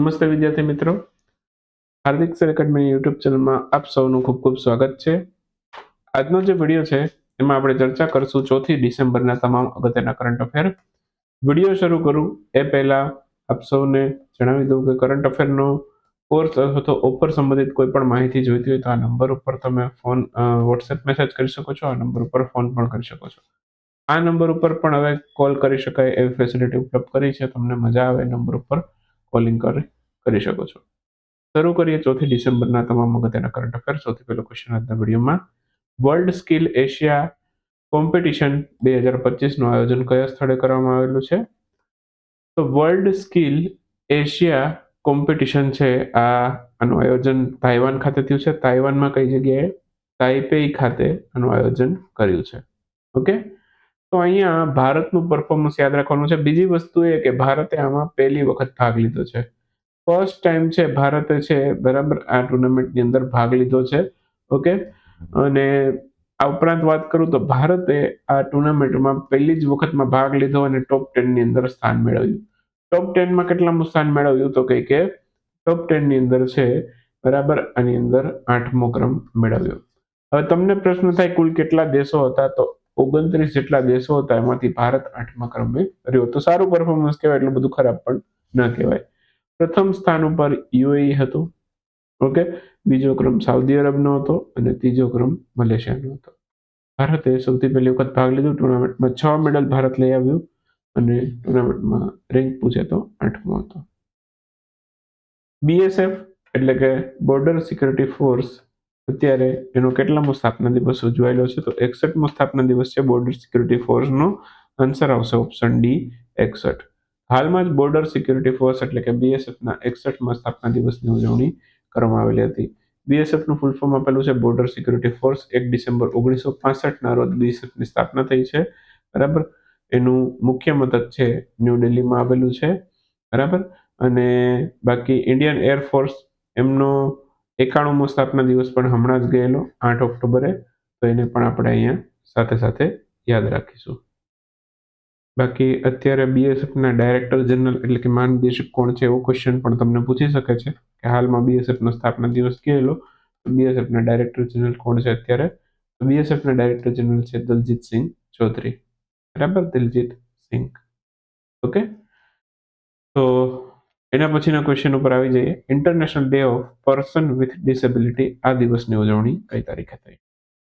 નમસ્તે વિદ્યાર્થી મિત્રો. હાર્દિક સર એકેડમી યુટ્યુબ ચેનલમાં આપ સૌનું ખૂબ ખૂબ સ્વાગત છે. આજનો જે વીડિયો છે, એમાં આપણે ચર્ચા કરશું ચોથી ડિસેમ્બરના તમામ અગત્યના કરંટ અફેર. વીડિયો શરૂ કરું એ પહેલા આપ સૌને જણાવી દઉં કે કરંટ અફેરનો કોર્સ અથવા તો ઓફર સંબંધિત કોઈ પણ માહિતી જોઈતી હોય તો આ નંબર ઉપર તમે ફોન વોટ્સએપ મેસેજ કરી શકો છો, આ નંબર ઉપર ફોન પણ કરી શકો છો. આ નંબર ઉપર પણ હવે કોલ કરી શકાય એવી ફેસિલિટી ઉપલબ્ધ કરી છે, તમને મજા આવે નંબર ઉપર. કોલિંગ કરી કરી શકો છો. શરૂ કરીએ ચોથી ડિસેમ્બરના તમામ અગત્યના કરંટ અફેર સૌથી પહેલો ક્વેશ્ચન આજના વિડીયોમાં વર્લ્ડ સ્કિલ એશિયા કોમ્પિટિશન બે હજાર પચીસનું આયોજન કયા સ્થળે કરવામાં આવેલું છે? તો વર્લ્ડ સ્કિલ એશિયા કોમ્પિટિશન છે, આ આનું આયોજન તાઇવાન ખાતે થયું છે. તાઇવાનમાં કઈ જગ્યાએ? તાઇપેઈ ખાતે આનું આયોજન કર્યું છે. ઓકે? તો અહીંયા ભારતનું પરફોર્મન્સ યાદ રાખવાનું છે. બીજી વસ્તુ એ કે ભારતે આમાં પહેલી વખત ભાગ લીધો છે. ફર્સ્ટ ટાઈમ છે, ભારતે છે, બરાબર આ ટુર્નામેન્ટની અંદર ભાગ લીધો છે. ઓકે અને આ ઉપરાંત વાત કરું તો ભારતે આ ટુર્નામેન્ટમાં પહેલી જ વખતમાં ભાગ લીધો અને ટોપ ટેનની અંદર સ્થાન મેળવ્યું. ટોપ ટેનમાં કેટલામું સ્થાન મેળવ્યું? તો કંઈ કે ટોપ ટેનની અંદર છે, બરાબર આની અંદર આઠમો ક્રમ મેળવ્યો. હવે તમને પ્રશ્ન થાય, કુલ કેટલા દેશો હતા? તો ઓગણત્રીસ જેટલા દેશો હતા, એમાંથી ભારત આઠમા ક્રમે રહ્યો. તો સારું પરફોર્મન્સ કહેવાય, એટલું બધું ખરાબ પણ ન કહેવાય. પ્રથમ સ્થાન ઉપર યુએઈ હતું, ઓકે? બીજો ક્રમ સાઉદી અરબનો હતો અને ત્રીજો ક્રમ મલેશિયાનો હતો. ભારતે સૌથી પહેલી વખત ભાગ લીધો, ટુર્નામેન્ટમાં છ મેડલ ભારત લઈ આવ્યું અને ટુર્નામેન્ટમાં રેન્ક પૂછે તો આઠમો હતો. બીએસએફ એટલે કે બોર્ડર સિક્યુરિટી ફોર્સ અત્યારે એનો કેટલામો સ્થાપના દિવસ ઉજવાયેલો છે, તો એકસઠમો સ્થાપના દિવસ છે બોર્ડર સિક્યુરિટી ફોર્સનો આન્સર આવશે ઓપ્શન ડી એકસઠ. હાલમાં જ બોર્ડર સિક્યુરિટી ફોર્સ એટલે કે બીએસએફના એકસઠમાં સ્થાપના દિવસની ઉજવણી કરવામાં આવેલી હતી. બીએસએફનું ફૂલ ફોર્મ આપેલું છે બોર્ડર સિક્યુરિટી ફોર્સ એક ડિસેમ્બર ઓગણીસો પાસઠના રોજ બીએસએફની સ્થાપના થઈ છે. બરાબર? એનું મુખ્ય મથક છે ન્યૂ દિલ્હીમાં આવેલું છે. બરાબર? અને બાકી ઇન્ડિયન એરફોર્સ એમનો એકાણુંમો સ્થાપના દિવસ પણ હમણાં જ ગયેલો, આઠ ઓક્ટોબરે. તો એને પણ આપણે અહીંયા સાથે સાથે યાદ રાખીશું. બાકી અત્યારે બીએસએફના ડાયરેક્ટર જનરલ એટલે કે મહાનિદેશક કોણ છે એવો ક્વેશ્ચન પણ તમને પૂછી શકે છે કે હાલમાં બીએસએફનો સ્થાપના દિવસ ગયેલો બીએસએફના ડાયરેક્ટર જનરલ કોણ છે અત્યારે? બીએસએફના ડાયરેક્ટર જનરલ છે દલજીત સિંહ ચૌધરી. બરાબર? દિલજીત સિંઘ. ઓકે? તો એના પછીના ક્વેશ્ચન ઉપર આવી જઈએ. International day of person with disability આ દિવસની ઉજવણી કઈ તારીખે થઈ?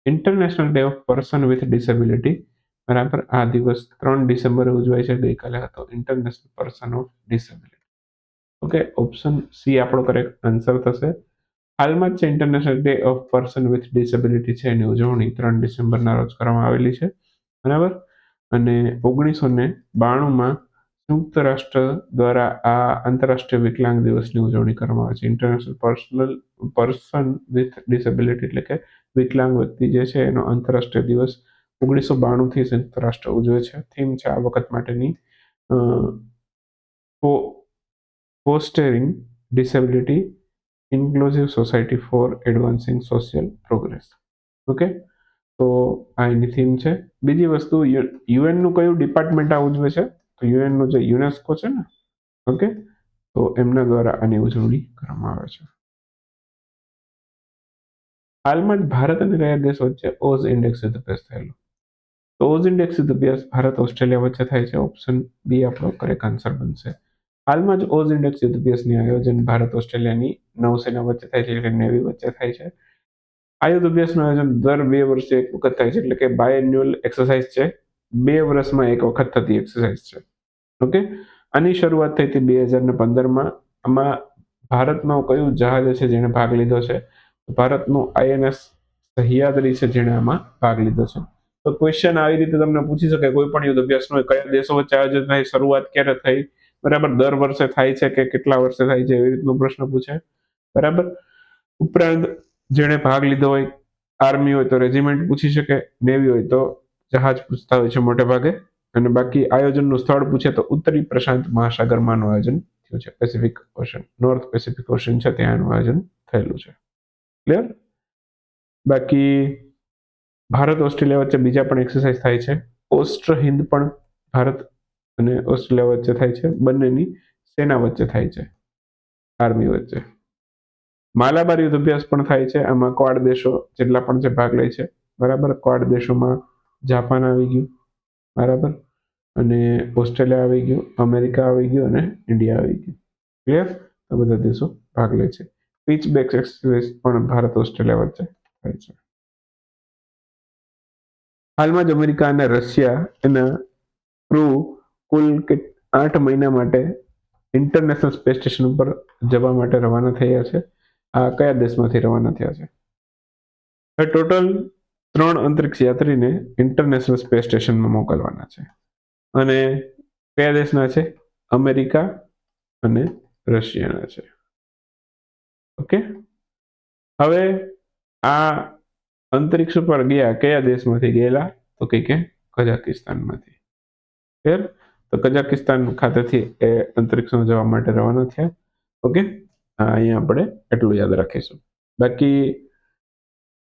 International day of person with disability બરાબર? આ દિવસ ત્રણ ડિસેમ્બરે ઉજવાય છે, ગઈકાલે હતો. International person of disability okay option C આપણો કરેક્ટ આન્સર થશે. હાલમાં જ છે international day of person with disability છે, એની ઉજવણી ત્રણ ડિસેમ્બરના રોજ કરવામાં આવેલી છે. બરાબર? અને ઓગણીસો ને બાણુંમાં સંયુક્ત રાષ્ટ્ર દ્વારા આ આંતરરાષ્ટ્રીય વિકલાંગ દિવસની ઉજવણી કરવામાં આવે છે. International personal person with disability એટલે કે વિકલાંગ વ્યક્તિ જે છે એનો આંતરરાષ્ટ્રીય દિવસ ઓગણીસો બાણુંથી સંયુક્ત રાષ્ટ્ર ઉજવે છે. થીમ છે આ વખત માટેની fostering disability inclusive society for advancing social progress okay તો આ એની થીમ છે. બીજી વસ્તુ યુએનનું કયું ડિપાર્ટમેન્ટ આ ઉજવે છે? તો યુએનનો જે યુનેસ્કો છે ને ઓકે તો એમના દ્વારા આની ઉજવણી કરવામાં આવે છે. હાલમાં જ ભારત અને કયા દેશ વચ્ચે ઓઝ ઇન્ડેક્સ યુદ્ધ અભ્યાસ થયેલો? તો ઓઝ ઇન્ડેક્સ યુદ્ધ અભ્યાસ ભારત, ઓસ્ટ્રેલિયા વચ્ચે થાય છે, ઓપ્શન બી આપણો કરેક્ટ આન્સર બનશે. હાલમાં જ ઓઝ ઇન્ડેક્સ યુદ્ધ અભ્યાસની આયોજન ભારત, ઓસ્ટ્રેલિયાની નૌસેના વચ્ચે થાય છે, એટલે નેવી વચ્ચે થાય છે. આ યુદ્ધ અભ્યાસનું આયોજન દર બે વર્ષે એક વખત થાય છે, એટલે કે બાય એન્યુઅલ એક્સરસાઇઝ છે. બે વર્ષમાં એક વખત થતી એક્સરસાઇઝ છે. ઓકે આની શરૂઆત થઈ હતી બે હજાર ને પંદરમાં. આમાં ભારતનો કયું જહાજ છે જેણે ભાગ લીધો છે? ભારતનું આઈએનએસ સહ્યાદ્રી છે જેણે આમાં ભાગ લીધો છે. તો ક્વેશ્ચન આવી રીતે તમને પૂછી શકે કોઈ પણ યુદ્ધ અભ્યાસનો કયા દેશો વચ્ચે આયોજન થાય, શરૂઆત ક્યારે થઈ? બરાબર, દર વર્ષે થાય છે કે કેટલા વર્ષે થાય છે એવી રીતનો પ્રશ્ન પૂછે બરાબર? ઉપરાંત જેણે ભાગ લીધો હોય આર્મી હોય તો રેજિમેન્ટ પૂછી શકે નેવી હોય તો જહાજ પૂછતા હોય છે મોટે ભાગે. અને બાકી આયોજનનું સ્થળ પૂછે તો ઉત્તરી પ્રશાંત મહાસાગરમાંનું આયોજન થયું છે. Pacific Ocean North Pacific Ocean છે, ત્યાંનું આયોજન થયેલું છે. ક્લિયર બાકી ભારત ઓસ્ટ્રેલિયા વચ્ચે બીજા પણ એક્સરસાઇઝ થાય છે. ઓસ્ટ્ર હિન્દ પણ ભારત અને ઓસ્ટ્રેલિયા વચ્ચે થાય છે. બંનેની સેના વચ્ચે થાય છે. આર્મી વચ્ચે. માલાબાર યુદ્ધ અભ્યાસ પણ થાય છે. આમાં ક્વાડ દેશો જેટલા પણ જે ભાગ લે છે. બરાબર? ક્વાડ દેશોમાં જાપાન આવી ગયું, બરાબર? અને ઓસ્ટ્રેલિયા આવી ગયું, અમેરિકા આવી ગયું અને ઇન્ડિયા આવી ગયું. ક્લિયર આ બધા દેશો ભાગ લે છે. પીચ બેક એક્સપ્રેસ પણ ભારત ઓસ્ટ્રેલિયા વચ્ચે થાય છે. હાલમાં જ અમેરિકા અને રશિયા એના ક્રૂ કુલ કે આઠ મહિના માટે ઇન્ટરનેશનલ સ્પેસ સ્ટેશન ઉપર જવા માટે રવાના થયા છે. આ કયા દેશમાંથી રવાના થયા છે? ટોટલ ત્રણ અંતરિક્ષ યાત્રીને ઇન્ટરનેશનલ સ્પેસ સ્ટેશનમાં મોકલવાના છે. અને કયા દેશના છે? અમેરિકા અને રશિયાના છે. ઓકે? હવે આ અંતરિક્ષ ઉપર ગયા કયા દેશમાંથી ગયેલા? તો કે કે કઝાકિસ્તાનમાંથી. ફેર? તો કઝાકિસ્તાન ખાતેથી એ અંતરિક્ષમાં જવા માટે રવાના થયા. ઓકે? અહીંયા આપણે એટલું યાદ રાખીશું. બાકી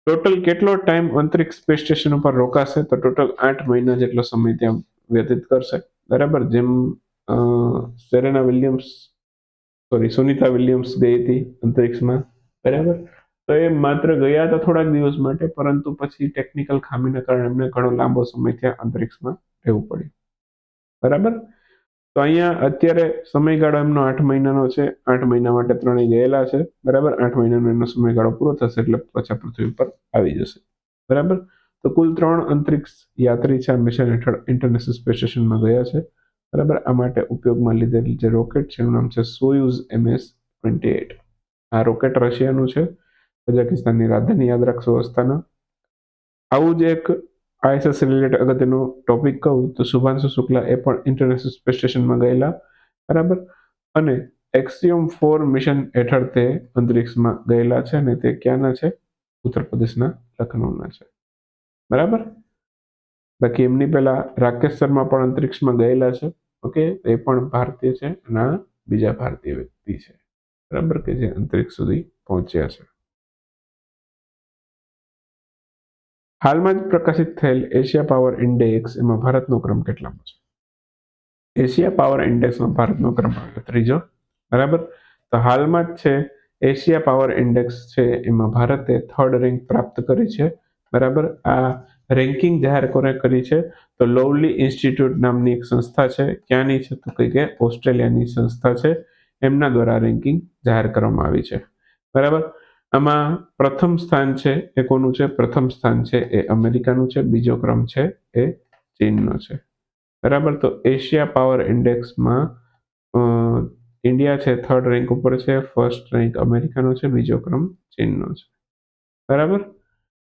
ટોટલ કેટલો ટાઈમ અંતરિક્ષ સ્પેસ સ્ટેશન ઉપર રોકાશે? તો ટોટલ આઠ મહિના જેટલો સમય ત્યાં વ્યતીત કરશે. બરાબર? જેમ Serena Williams sorry Sunita Williams ગઈ હતી અંતરિક્ષમાં. બરાબર? તો એ માત્ર ગયા હતા થોડાક દિવસ માટે, પરંતુ પછી ટેકનિકલ ખામીના કારણે એમને ઘણો લાંબો સમય ત્યાં અંતરિક્ષમાં રહેવું પડ્યું. બરાબર? તો અહીંયા અત્યારે સમયગાળો એમનો આઠ મહિનાનો છે. આઠ મહિના માટે ત્રણેય ગયેલા છે. બરાબર? આઠ મહિનાનો એનો સમયગાળો પૂરો થશે એટલે પાછા પૃથ્વી ઉપર આવી જશે. બરાબર? તો કુલ ત્રણ અંતરિક્ષ યાત્રી છે આ મિશન હેઠળ ઇન્ટરનેશનલ સ્પેસ સ્ટેશનમાં ગયા છે. બરાબર? આ માટે ઉપયોગમાં લીધેલી જે રોકેટ છે, એનું નામ છે સોયુઝ એમએસ ટ્વેન્ટી એટ આ રોકેટ રશિયાનું છે. કઝાકિસ્તાનની રાજધાની યાદ રાખશો અસ્તાના આવું જ એક આઈએસએસ રિલેટેડ અગત્યનો ટોપિક કહું, તો શુભાંશુ શુક્લા એ પણ ઇન્ટરનેશનલ સ્પેસ સ્ટેશનમાં ગયેલા. બરાબર? અને એક્સિયમ ફોર મિશન હેઠળ તે અંતરિક્ષમાં ગયેલા છે અને તે ક્યાંના છે? ઉત્તર પ્રદેશના લખનૌના છે. બરાબર? બાકી એમની પહેલા રાકેશ શર્મા પણ અંતરિક્ષમાં ગયેલા છે. ઓકે? એ પણ ભારતીય છે અને બીજા ભારતીય વ્યક્તિ છે. બરાબર? કે જે અંતરિક્ષ સુધી પહોંચ્યા છે. હાલમાં જ પ્રકાશિત થયેલ એશિયા પાવર ઇન્ડેક્સ એમાં ભારતનો ક્રમ કેટલામાં છે? એશિયા પાવર ઇન્ડેક્સમાં ભારતનો ક્રમ આવ્યો. ત્રીજો, બરાબર? તો હાલમાં જ છે, એશિયા પાવર ઇન્ડેક્સ છે, એમાં ભારતે થર્ડ રેન્ક પ્રાપ્ત કરી છે, બરાબર? આ રેન્કિંગ જાહેર કોને કરી છે? તો લવલી ઇન્સ્ટિટ્યૂટ નામની એક સંસ્થા છે. ક્યાંની છે? તો કંઈ કે ઓસ્ટ્રેલિયાની સંસ્થા છે. એમના દ્વારા રેન્કિંગ જાહેર કરવામાં આવી છે. બરાબર? આમાં પ્રથમ સ્થાન છે એ કોનું છે? પ્રથમ સ્થાન છે એ અમેરિકાનું છે, બીજો ક્રમ છે એ ચીનનો છે. બરાબર? તો એશિયા પાવર ઇન્ડેક્સમાં ઇન્ડિયા છે, થર્ડ રેન્ક ઉપર છે, ફર્સ્ટ રેન્ક અમેરિકાનો છે, બીજો ક્રમ ચીનનો છે. બરાબર?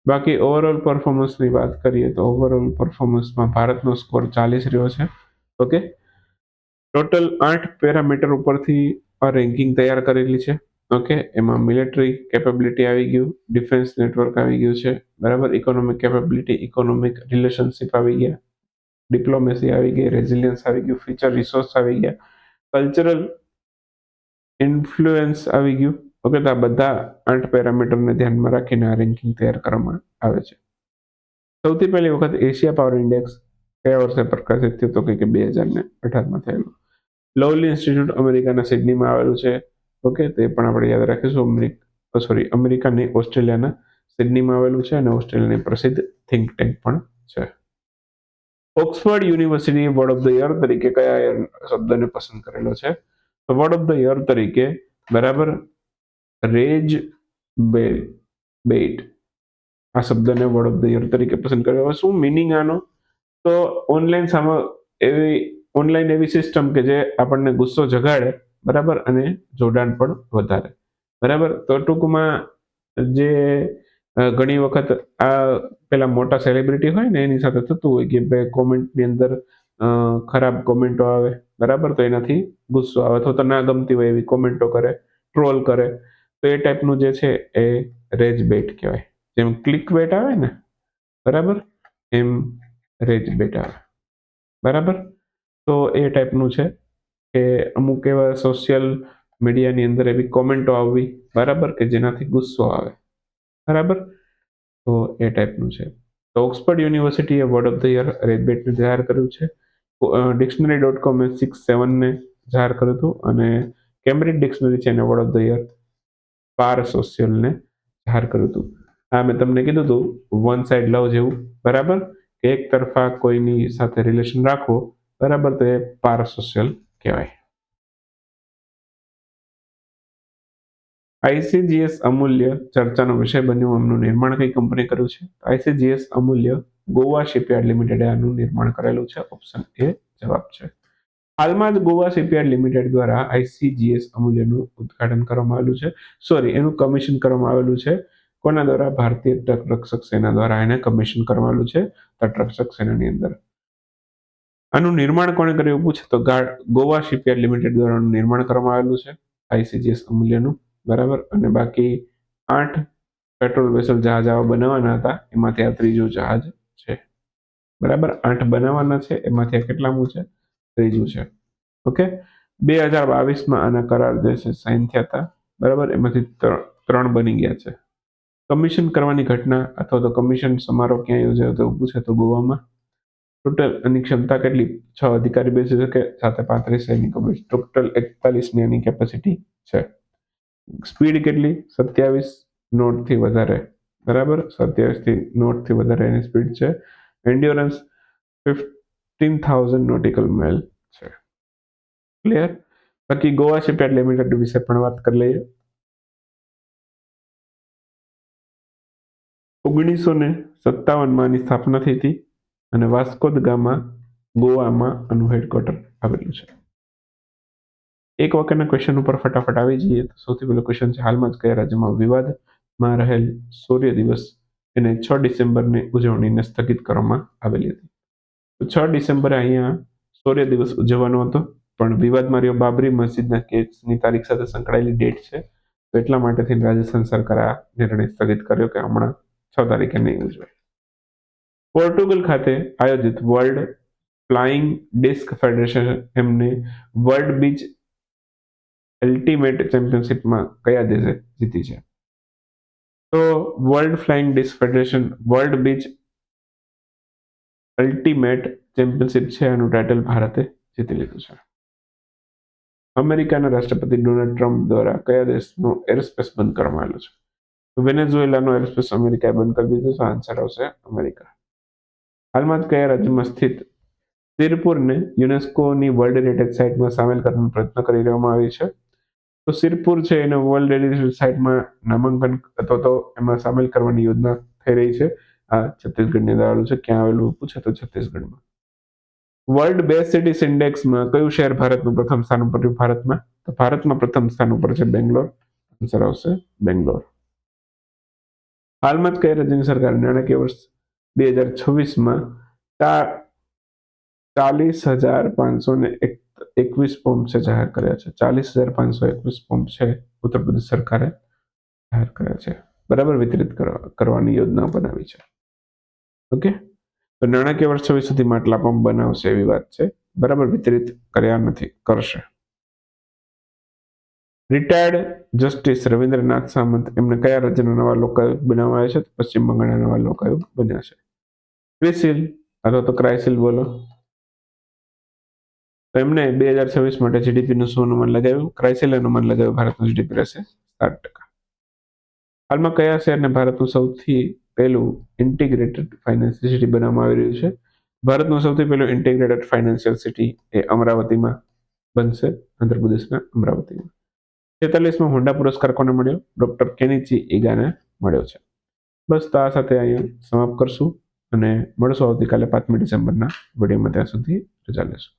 બાકી ઓવરઓલ પરફોર્મન્સની વાત કરીએ તો ઓવરઓલ પરફોર્મન્સમાં ભારતનો સ્કોર ચાલીસ રહ્યો છે. ઓકે ટોટલ આઠ પેરામીટર ઉપરથી આ રેન્કિંગ તૈયાર કરેલી છે. ઓકે, એમાં મિલિટરી કેપેબિલિટી આવી ગયું ડિફેન્સ નેટવર્ક આવી ગયું છે, બરાબર? ઇકોનોમિક કેપેબિલિટી ઇકોનોમિક રિલેશનશિપ આવી ગયા ડિપ્લોમેસી આવી ગઈ રેઝિલિયન્સ આવી ગયું ફ્યુચર રિસોર્સ આવી ગયા કલ્ચરલ ઇન્ફ્લુએન્સ આવી ગયું. ઓકે, તો આ બધા આઠ પેરામીટરને ધ્યાનમાં રાખીને આ રેન્કિંગ તૈયાર કરવામાં આવે છે. સૌથી પહેલી વખત એશિયા પાવર ઇન્ડેક્સ કયા વર્ષે પ્રકાશિત થયો? તો કે બે હજાર ને અઢારમાં થયેલું. લવલી ઇન્સ્ટિટ્યૂટ અમેરિકાના સિડનીમાં આવેલું છે. ઓકે, તે પણ આપણે યાદ રાખીશું. અમેરિકા સોરી અમેરિકા નહીં ઓસ્ટ્રેલિયાના સિડનીમાં આવેલું છે અને ઓસ્ટ્રેલિયાની પ્રસિદ્ધ થિંક ટેન્ક પણ છે. Oxford University word of the year તરીકે કયા શબ્દને પસંદ કરેલો છે? તો વર્ડ ઓફ ધ યર તરીકે બરાબર રેજ બેલ બેટ. આ શબ્દને વર્ડ ઓફ ધ યર તરીકે પસંદ કર્યો. શું મિનિંગ આનો? તો ઓનલાઈન સામે એવી ઓનલાઈન એવી સિસ્ટમ કે જે આપણને ગુસ્સો જગાડે બરાબર? અને જોડાણ પણ વધારે. બરાબર? તો ટૂંકમાં જે ઘણી વખત આ પેલા મોટા સેલિબ્રિટી હોય ને, એની સાથે થતું હોય કે બે કોમેન્ટની અંદર ખરાબ કોમેન્ટો આવે, બરાબર? તો એનાથી ગુસ્સો આવે, અથવા તો ના ગમતી હોય એવી કોમેન્ટો કરે ટ્રોલ કરે. તો એ ટાઈપનું જે છે એ રેજ બેટ કહેવાય. જેમ ક્લિક બેટ આવે ને, બરાબર? એમ રેજ બેટ આવે. બરાબર? તો એ ટાઈપનું છે. કે અમુક એવા સોશિયલ મીડિયાની અંદર એવી કોમેન્ટો આવવી બરાબર કે જેનાથી ગુસ્સો આવે? બરાબર? તો એ ટાઈપનું છે. તો ઓક્સફર્ડ યુનિવર્સિટીએ વર્ડ ઓફ ધ યર રેડબેટને જાહેર કર્યું છે. ડિક્શનરી ડોટ કોમે સિક્સ સેવનને જાહેર કર્યું હતું અને કેમ્બ્રિજ ડિક્શનરી છે એને વર્ડ ઓફ ધ યર પાર સોશિયલને જાહેર કર્યું હતું. હા, મેં તમને કીધું હતું વન સાઈડ લવ જેવું, બરાબર? એક તરફા કોઈની સાથે રિલેશન રાખવો, બરાબર? તો એ પાર સોશિયલ કહેવાય આઈસીજીએસ અમૂલ્ય ચર્ચાનો વિષય બન્યું, એમનું નિર્માણ કઈ કંપની કર્યું છે? આઈસીજીએસ અમૂલ્ય ગોવા શિપયાર્ડ લિમિટેડે આનું નિર્માણ કરેલું છે? ઓપ્શન એ જવાબ છે. હાલમાં જ ગોવા શિપયાર્ડ લિમિટેડ દ્વારા આઈસીજીએસ અમૂલ્યનું ઉદ્ઘાટન કરવામાં આવેલું છે. સોરી એનું કમિશન કરવામાં આવેલું છે. કોના દ્વારા? ભારતીય તટરક્ષક સેના દ્વારા એને કમિશન કરવામાં આવેલું છે. તટરક્ષક સેનાની અંદર. આનું નિર્માણ કોણે કર્યું પૂછે તો ગોવા શિપયાર્ડ લિમિટેડ દ્વારા નિર્માણ કરવામાં આવેલું છે. આઈસીજીએસ અમૂલ્યનું, બરાબર? અને બાકી આઠ પેટ્રોલ વેસલ જહાજ આવા બનાવવાના હતા, એમાંથી આ ત્રીજું જહાજ છે. બરાબર? આઠ બનાવવાના છે, એમાંથી આ કેટલામું છે? ત્રીજું છે. ઓકે? બે હજાર બાવીસમાં આના કરાર જે છે, સાઇન થયા હતા. બરાબર? એમાંથી ત્રણ બની ગયા છે. કમિશન કરવાની ઘટના અથવા તો કમિશન સમારોહ ક્યાં યોજાયો તો પૂછે તો ગોવામાં. ટોટલ એની ક્ષમતા કેટલી? છ અધિકારી બેસી શકે, સાથે પાંત્રીસ સૈનિકો બેસી ટોટલ એકતાલીસની એની કેપેસિટી છે. સ્પીડ કેટલી? સત્યાવીસ નોટથી વધારે. બરાબર? સત્યાવીસથી નોટથી વધારે એની સ્પીડ છે. Endurance fifteen thousand nautical mile છે. ક્લિયર બાકી ગોવા શિપયાર્ડ લિમિટેડ વિશે પણ વાત કરી લઈએ. ઓગણીસો ને સત્તાવનમાં આની સ્થાપના થઈ હતી. અને વાસ્કો દ ગામા ગોવામાં આનું હેડક્વાર્ટર આવેલું છે. એક વાક્યના ક્વેશ્ચન ઉપર ફટાફટ આવી જઈએ તો સૌથી પહેલો ક્વેશ્ચન છે, હાલમાં જ કયા રાજ્યમાં વિવાદમાં રહેલ સૂર્ય દિવસ એને છ ડિસેમ્બરની ઉજવણીને સ્થગિત કરવામાં આવેલી હતી. છ ડિસેમ્બરે અહીંયા સૂર્ય દિવસ ઉજવવાનો હતો, પણ વિવાદમાં રહ્યો બાબરી મસ્જિદના કેસની તારીખ સાથે સંકળાયેલી ડેટ છે. તો એટલા માટેથી રાજસ્થાન સરકારે આ નિર્ણય સ્થગિત કર્યો કે હમણાં છ તારીખે નહીં ઉજવાય. પોર્ટુગલ ખાતે આયોજિત વર્લ્ડ ફ્લાઇંગ ડિસ્ક ફેડરેશન એમને વર્લ્ડ બીચ અલ્ટિમેટ ચેમ્પિયનશિપમાં કયા દેશે જીતી છે? તો World Flying Disc Federation World Beach Ultimate Championship છે, એનું ટાઇટલ ભારતે જીતી લીધું છે. અમેરિકાના રાષ્ટ્રપતિ ડોનાલ્ડ ટ્રમ્પ દ્વારા કયા દેશનું એરસ્પેસ બંધ કરવામાં આવેલું છે? વેનેઝુએલાનો એરસ્પેસ અમેરિકાએ બંધ કરી દીધો, તો આન્સર આવશે અમેરિકા. હાલમાં જ કયા રાજ્યમાં સ્થિત સિરપુરને યુનેસ્કોની વર્લ્ડ હેરિટેજ સાઇટમાં સામેલ કરવાનો પ્રયત્ન કરી દેવામાં આવી છે? તો સિરપુર છે, એને વર્લ્ડ હેરિટેજ સાઇટમાં નામાંકન અથવા તો એમાં સામેલ કરવાની યોજના થઈ રહી છે. આ છત્તીસગઢની અંદર આવેલું છે, ક્યાં આવેલું પૂછે તો છત્તીસગઢમાં. વર્લ્ડ બેસ્ટ સિટીઝ ઇન્ડેક્સમાં કયું શહેર ભારતનું પ્રથમ સ્થાન ઉપર રહ્યું ભારતમાં? તો ભારતમાં પ્રથમ સ્થાન ઉપર છે બેંગ્લોર. આન્સર આવશે બેંગ્લોર. હાલમાં જ કઈ રાજ્યની સરકાર નાણાકીય વર્ષ બે હજાર છવ્વીસમાં ચાલીસ હજાર પાંચસો ને એક એકવીસ પંપ છે જાહેર કર્યા છે. ચાલીસ હજાર પાંચસો એકવીસ પંપ છે ઉત્તર પ્રદેશ સરકારે જાહેર કર્યા છે. બરાબર વિતરિત કરવા કરવાની યોજના બનાવી છે. ઓકે? તો નાણાકીય વર્ષ છવ્વીસ સુધીમાં આટલા પંપ બનાવશે એવી વાત છે. બરાબર વિતરિત કર્યા નથી, કરશે. રિટાયર્ડ જસ્ટિસ રવિન્દ્રનાથ સામંત એમને કયા રાજ્યના નવા લોકાયુક્ત બનાવવા છે? પશ્ચિમ બંગાળના નવા લોકાયુક્ત બન્યા છે. ક્રિસિલ અથવા તો ક્રાઇસિલ બોલો. તો એમને બે હજાર છવ્વીસ માટે જીડીપીનું શું અનુમાન લગાવ્યું? ક્રાઇસિલ અનુમાન લગાવ્યું, ભારતનું જીડીપી રહેશે સાત ટકા. હાલમાં કયા શહેરને ભારતનું સૌથી પહેલું ઇન્ટિગ્રેટેડ ફાઇનાન્શિયલ સિટી બનાવવામાં આવી રહ્યું છે? ભારતનું સૌથી પહેલું ઇન્ટિગ્રેટેડ ફાઇનાન્શિયલ સિટી એ અમરાવતીમાં બનશે, આંધ્રપ્રદેશના અમરાવતીમાં. છેતાલીસમાં હોન્ડા પુરસ્કાર કોને મળ્યો? ડોક્ટર કેનિચી ઈગાને મળ્યો છે. બસ તો આ સાથે અહીંયા સમાપ્ત કરશું અને મળશું આવતીકાલે પાંચમી ડિસેમ્બરના વિડીયોમાં. ત્યાં સુધી રજા લેશું.